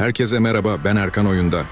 Herkese merhaba, ben Erkan Oyunda.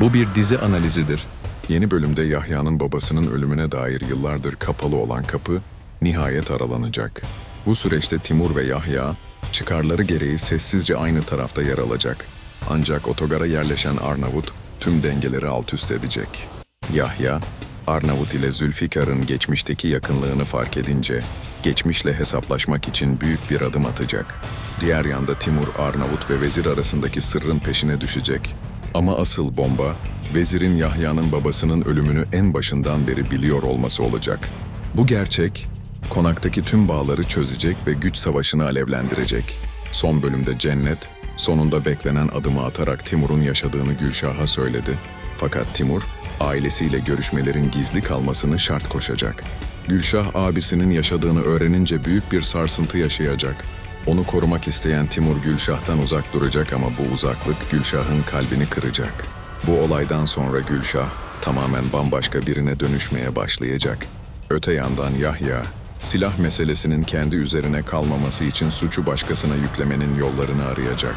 Bu bir dizi analizidir. Yeni bölümde Yahya'nın babasının ölümüne dair yıllardır kapalı olan kapı nihayet aralanacak. Bu süreçte Timur ve Yahya çıkarları gereği sessizce aynı tarafta yer alacak. Ancak otogara yerleşen Arnavut tüm dengeleri alt üst edecek. Yahya, Arnavut ile Zülfikar'ın geçmişteki yakınlığını fark edince geçmişle hesaplaşmak için büyük bir adım atacak. Diğer yanda Timur, Arnavut ve vezir arasındaki sırrın peşine düşecek. Ama asıl bomba, vezirin Yahya'nın babasının ölümünü en başından beri biliyor olması olacak. Bu gerçek, konaktaki tüm bağları çözecek ve güç savaşını alevlendirecek. Son bölümde Cennet, sonunda beklenen adımı atarak Timur'un yaşadığını Gülşah'a söyledi. Fakat Timur, ailesiyle görüşmelerin gizli kalmasını şart koşacak. Gülşah abisinin yaşadığını öğrenince büyük bir sarsıntı yaşayacak. Onu korumak isteyen Timur Gülşah'tan uzak duracak ama bu uzaklık Gülşah'ın kalbini kıracak. Bu olaydan sonra Gülşah tamamen bambaşka birine dönüşmeye başlayacak. Öte yandan Yahya, silah meselesinin kendi üzerine kalmaması için suçu başkasına yüklemenin yollarını arayacak.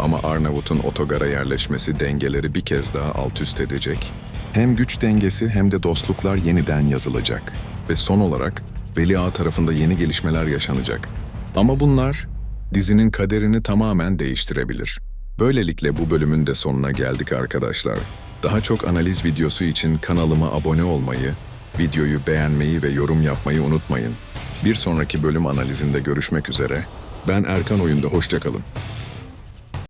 Ama Arnavut'un otogara yerleşmesi dengeleri bir kez daha alt üst edecek. Hem güç dengesi hem de dostluklar yeniden yazılacak. Ve son olarak Veli Ağa tarafında yeni gelişmeler yaşanacak. Ama bunlar dizinin kaderini tamamen değiştirebilir. Böylelikle bu bölümün de sonuna geldik arkadaşlar. Daha çok analiz videosu için kanalıma abone olmayı, videoyu beğenmeyi ve yorum yapmayı unutmayın. Bir sonraki bölüm analizinde görüşmek üzere. Ben Erkan Oyunda, hoşçakalın.